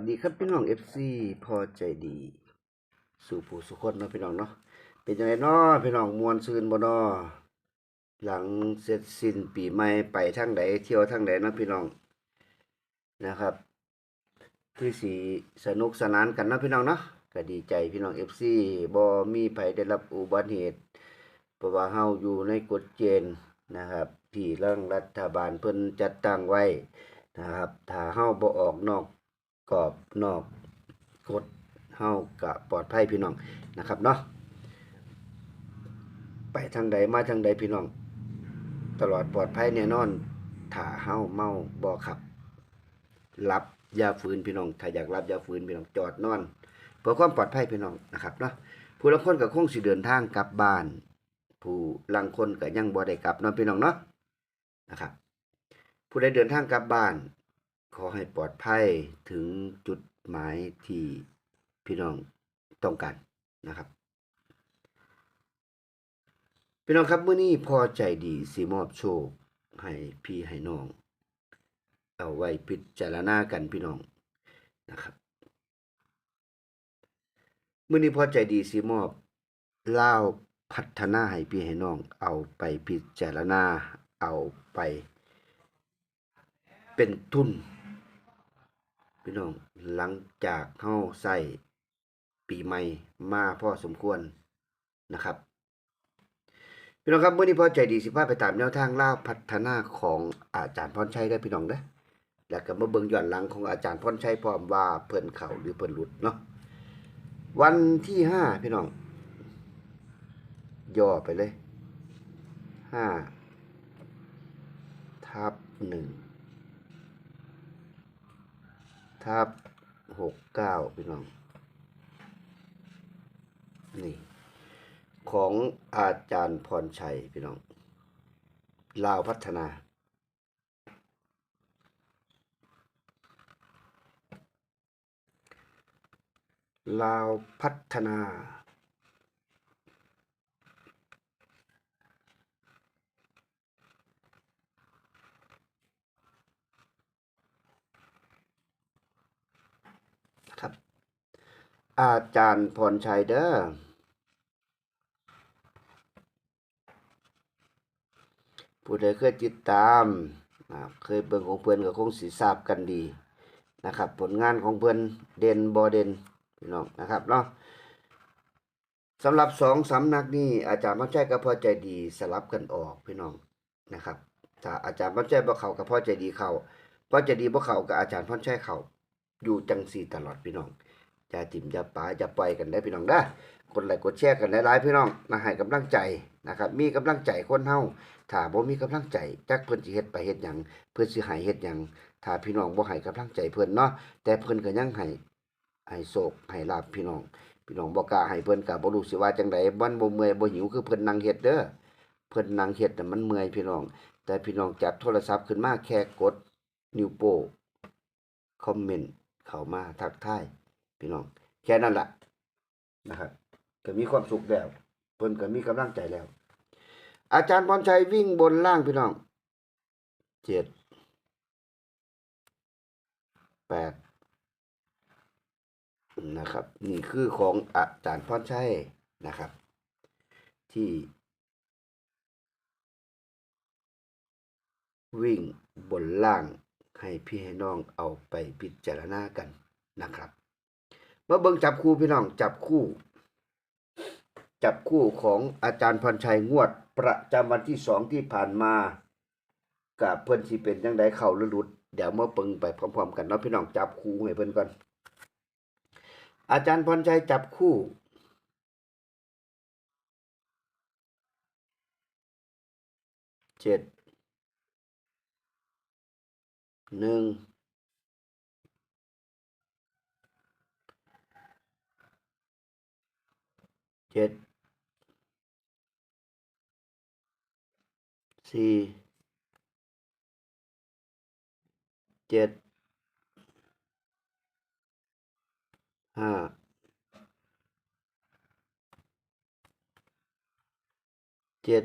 วัสดีครับพี่น้อง FC พอใจดี สู่ผู้สุคนนะพี่น้องเนาะเป็นยังไงเนาะพี่น้องมวนซืนบ่นาะหลังเสร็จสิ้นปีใหม่ไปทางใดเที่ยวทางใดเนะพี่น้องนะครับที่สีสนุกสนานกันนะพี่น้องเนาะก็ดีใจพี่น้อง FC บ่มีภัยได้รับอุบัติเหตุเพราะว่าเฮาอยู่ในกฎเกณฑ์นะครับ ที่ร่างรัฐบาลเพิ่นจัดตั้งไว้นะครับถ้าเฮาบ่ออกนอก กรอบนอกกฎเฮาก็ปลอดภัยพี่น้องนะครับเนาะไปทางใดมาทางใดพี่น้อง ตลอดปลอดภัยแน่นอนถ้าเฮาเมาบ่ขับรับยาฝืนพี่น้องถ้าอยากรับยาฝืนพี่น้องจอดนอนเพื่อความปลอดภัยพี่น้องนะครับเนาะผู้ละคนก็คงสิเดินทางกลับบ้าน ผู้ลังคนก็ยังบ่ได้กลับนาะพี่น้องเนาะนะครับ ผู้ใดเดินทางกลับบ้าน ขอให้ปลอดภัยถึงจุดหมายที่พี่น้องต้องการนะครับ พี่น้องครับเมื้อนี้พอใจดีสิมอบโชค ให้พี่ให้น้อง เอาไว้พิจารณากันพี่น้องนะครับเมื้อนี้พอใจดีสิมอบเล่าพัฒนาให้พี่ให้น้อง เอาไปพิจารณาเอาไป เป็นทุน พี่น้องหลังจากเฮาใส่ปีใหม่มาพอสมควรนะครับพี่น้องครับเมื้อนี้พอใจดีสิพาไปตามแนวทางล่าพัฒนาของอาจารย์พรชัยได้พี่น้องเด้อแล้วก็มาเบิ่งย้อนหลังของอาจารย์พรชัยพร้อมว่าเพิ่นเข้าหรือเพิ่นหลุดเนาะวันที่ห้าพี่น้อง ย่อไปเลยห้าทับหนึ่ง ครับหกเก้าพี่น้อง นี่ ของอาจารย์พรชัยพี่น้อง ลาวพัฒนา ลาวพัฒนา ครับ อาจารย์พรชัยเด้อผู้ใดเคยติดตามเคยเบิ่งของเพิ่อนก็คงสิทราบกันดีนะครับ ผลงานของเพิ่อนเด่นบ่เด่นพี่น้องนะครับเนาะสำหรับสองสำนักนี้อาจารย์มักใจกับพ่อใจดีสลับกันออกพี่น้องนะครับถ้าอาจารย์มักใจบ่เขากับพ่อใจดีเขาพ่อใจดีบ่เขากับอาจารย์พ่อใจเขาอยู่จังซี่ตลอดพี่น้อง อย่าจิ้มอย่าปาอย่าปล่อยกันได้พี่น้องเด้กดไลค์กดแชร์กันหลายๆพี่น้องมาให้กำลังใจนะครับ มีกำลังใจคนเฮาถ้าบ่มีกำลังใจจักเพิ่นสิเฮ็ดไปเฮ็ดหยังเพิ่นสิให้เฮ็ดหยังถ้าพี่น้องบ่ให้กำลังใจเพิ่นเนาะแต่เพิ่นก็ยังให้ให้โศกให้ลาบพี่น้อง พี่น้องบ่กล้าให้เพิ่นก็บ่รู้สิว่าจังไดบ่นบ่เมื่อยบ่หิวคือเพิ่นนั่งเฮ็ดเด้อเพิ่นนั่งเฮ็ดน่ะมันเมื่อยพี่น้อง แต่พี่น้องจับโทรศัพท์ขึ้นมาแค่กดนิ้วโป้คอมเมนต์เข้ามาทักทาย พี่น้อง แค่นั้นละนะครับก็มีความสุขแล้ว เพิ่นก็มีกำลังใจแล้ว อาจารย์พรชัยวิ่งบนล่างพี่น้องเจ็ดแปดนะครับ นี่คือของอาจารย์พรชัยนะครับ ที่วิ่งบนล่างให้พี่ให้น้องเอาไปพิจารณากันนะครับ มาเบิ่งจับคู่พี่น้องจับคู่ จับคู่ของอาจารย์พรชัยงวด ประจำวันที่สองที่ผ่านมากับเพิ่อนสิเป็นจังไดเข้าหรือหลุด เดี๋ยวมาเปิงไปพร้อมๆกันเนาะพี่น้องจับคู่ให้เพิ่อนก่อนอาจารย์พรชัยจับคู่ เจ็ด หนึ่ง จ็ดสี่เจ็ดห้าเจ็ด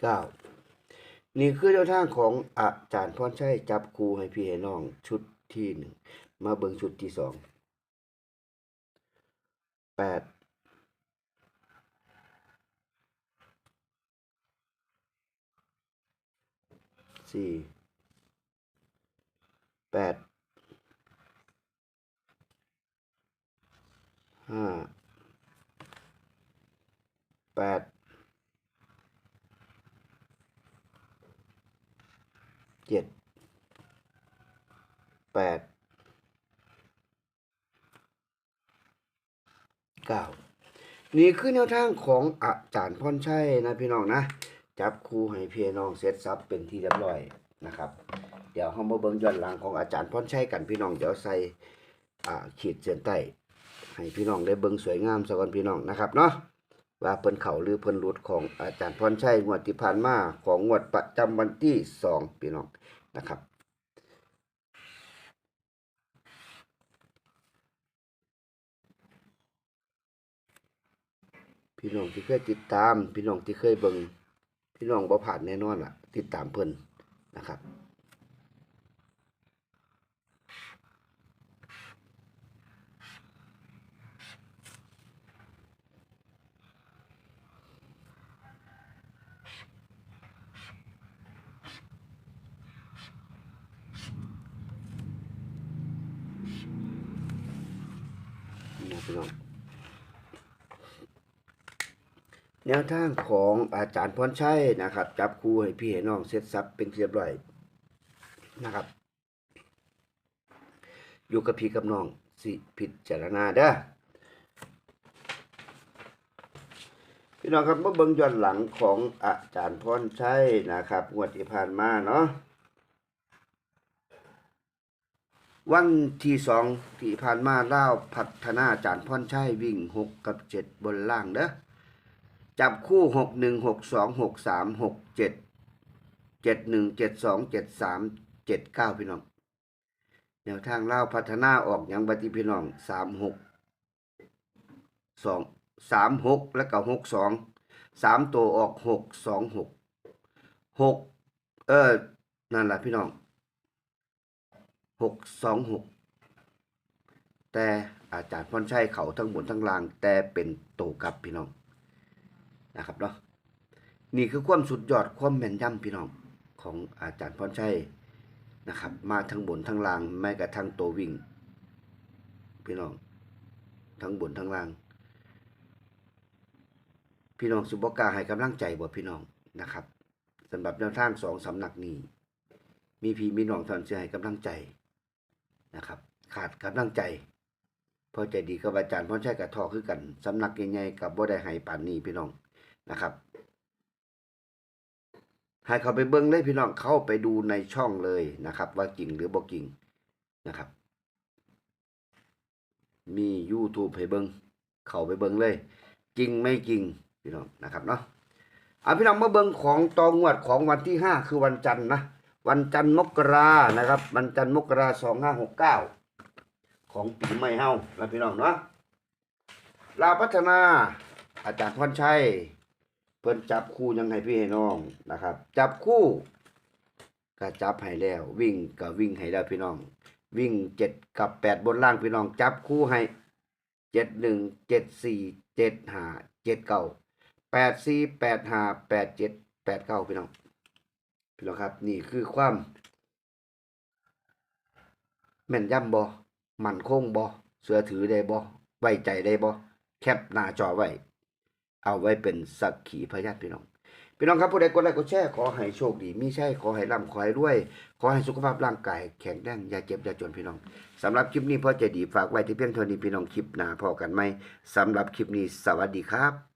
เก้านี่คือแนวทางของอาจารย์พรชัยจับครูให้พี่ให้น้องชุดที่หนึ่ง มาเบิ่งชุดที่สองแปดสี่แปดห้าแปดเจ็ดแปด เก้านี่คือแนวทางของอาจารย์พรชัยนะพี่น้องนะ จับครูให้พี่น้องเสร็จสับเป็นที่เรียบร้อยนะครับ เดี๋ยวเรามาเบิ่งย้อนหลังของอาจารย์พรชัยกันพี่น้องเดี๋ยวใส่ขีดเส้นใต้ให้พี่น้องได้เบิ่งสวยงามสักก่อนพี่น้องนะครับเนาะว่าเพิ่นเขาหรือเพิ่นหลุดของอาจารย์พรชัยงวดที่ผ่านมาของงวดประจำวันที่สองพี่น้องนะครับ พี่น้องที่เคยติดตาม พี่น้องที่เคยเบิงพี่น้องบ่ผ่านแน่นอนล่ะ ติดตามเพิ่นนะครับนะพี่น้อง แนวทางของอาจารย์พรชัยนะครับ จับคู่ให้พี่ให้น้องเสร็จสับเป็นเรียบร้อยนะครับ อยู่กับพี่กับน้องสิพิจารณาเด้อพี่น้องครับเมื่อเบิ่งย้อนหลังของอาจารย์พรชัยนะครับงวดที่ผ่านมาเนาะวันที่สองที่ผ่านมาเล่าพัฒนาอาจานพ่อนชัยวิ่งหกกับเจ็ดบนล่างเด้อ จับคู่หกหนึ่งหกสองหกสามหกเจ็ดเจ็ดหนึ่งเจ็ดสองเจ็ดสามเจ็ดเก้าพี่น้องแนวทางเล่าพัฒนาออกอย่างบัติพี่น้องสามหกสองสามหกแล้วก็หกสองสามตัวออกหกสองหกหกเออนั่นแหละพี่น้องหกสองหกแต่อาจารย์พรชัยเขาทั้งบนทั้งล่าง แต่เป็นโตกลับพี่น้อง นะครับเนาะนี่คือความสุดยอดความแม่นยำพี่น้องของอาจารย์พรชัยนะครับ มาทั้งบนทั้งล่างแม้กระทั่งตัววิ่ง พี่น้อง ทั้งบนทั้งล่าง พี่น้องสุบกาให้กำลังใจบ่พี่น้องนะครับสำหรับแนวทางสองสำนักนี้ มีพี่มีน้องท่านเสียให้กำลังใจนะครับ ขาดกำลังใจพอใจดีกับอาจารย์พ่อใช้กับทอคือกันสำนักใหญ่ๆกับบ่ได้ให้ปานนี้พี่น้อง นะครับ ให้เขาไปเบิ้งเลยพี่น้องเข้าไปดูในช่องเลยนะครับ ว่าจริงหรือบ่จริงนะครับ มี YouTube ให้เบิ้งเข้าไปเบิ้งเลยจริงไม่จริงพี่น้องนะครับเนาะเอาพี่น้องมาเบิ้งของตองวดของวันที่ห้าคือวันจันทร์นะวันจันทร์มกรานะครับ วันจันทร์มกราสองห้าหกเก้าของปีใหม่เฮาแล้วพี่น้องเนาะลาพัฒนาอาจารย์พรชัย เพิ่นจับคู่ยังให้พี่ให้น้องนะครับ จับคู่ก็จับให้แล้ว วิ่งก็วิ่งให้แล้วพี่น้อง วิ่งเจ็ดกับแปดบนล่างพี่น้อง จับคู่ให้เจ็ดหนึ่งเจ็ดสี่เจ็ดห้าเจ็ดเก้าแปดสี่แปดห้าแปดเจ็ดแปดเก้าพี่น้องพี่น้องครับ นี่คือความแม่นยำบ่มั่นคงบ่เสือถือได้บ่ไว้ใจได้บ่แคปหน้าจอไว้ เอาไว้เป็นสักขีพยานพี่น้อง พี่น้องครับผู้ใดกดไลค์กดแชร์ขอให้โชคดีมีใช่ขอให้ร่ำขอให้รวย ขอให้สุขภาพร่างกายแข็งแรงอย่าเจ็บอย่าจนพี่น้องสำหรับคลิปนี้พ่อใจดีฝากไว้ที่เพียงเท่านี้พี่น้องคลิปหน้าพอกันไหมสำหรับคลิปนี้สวัสดีครับ